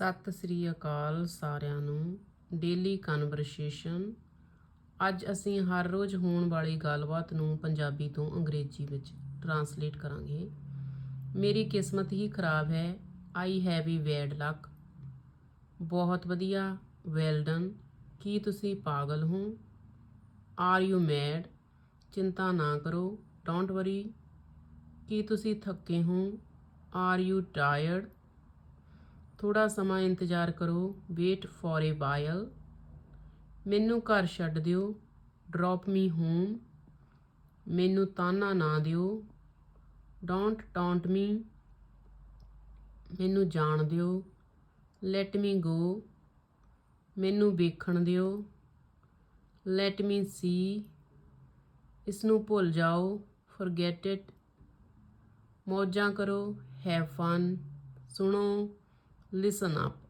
ਸਤਿ ਸ੍ਰੀ ਅਕਾਲ ਸਾਰਿਆਂ ਨੂੰ। Daily conversation ਅੱਜ ਅਸੀਂ ਹਰ ਰੋਜ਼ ਹੋਣ ਵਾਲੀ ਗੱਲਬਾਤ ਨੂੰ ਪੰਜਾਬੀ ਤੋਂ ਅੰਗਰੇਜ਼ੀ ਵਿੱਚ ਟਰਾਂਸਲੇਟ ਕਰਾਂਗੇ। ਮੇਰੀ ਕਿਸਮਤ ਹੀ ਖਰਾਬ ਹੈ। I have E bad luck ਬਹੁਤ ਵਧੀਆ। ਵੈਲ ਡਨ ਕੀ ਤੁਸੀਂ ਪਾਗਲ ਹੋ? ਆਰ ਯੂ ਮੈਡ ਚਿੰਤਾ ਨਾ ਕਰੋ। ਡੋਂਟ ਵਰੀ ਕੀ ਤੁਸੀਂ ਥੱਕੇ ਹੋ? ਆਰ ਯੂ ਟਾਇਰਡ ਥੋੜਾ ਸਮਾਂ ਇੰਤਜ਼ਾਰ ਕਰੋ ਵੇਟ ਫॉर ਏ ਵਾਈਲ ਮੈਨੂੰ ਘਰ ਛੱਡ ਦਿਓ ਡ੍ਰੌਪ ਮੀ ਹੋਮ ਮੈਨੂੰ ਤਾਨਾ ਨਾ ਦਿਓ। ਡੋਂਟ ਟੌਂਟ ਮੀ ਮੈਨੂੰ ਜਾਣ ਦਿਓ। ਲੈਟ ਮੀ ਗੋ ਮੈਨੂੰ ਵੇਖਣ ਦਿਓ। ਲੈਟ ਮੀ ਸੀ ਇਸ ਨੂੰ ਭੁੱਲ ਜਾਓ। ਫੋਰਗੇਟ ਇਟ ਮੌਜਾਂ ਕਰੋ। ਹੈਵ ਫਨ ਸੁਣੋ। listen up.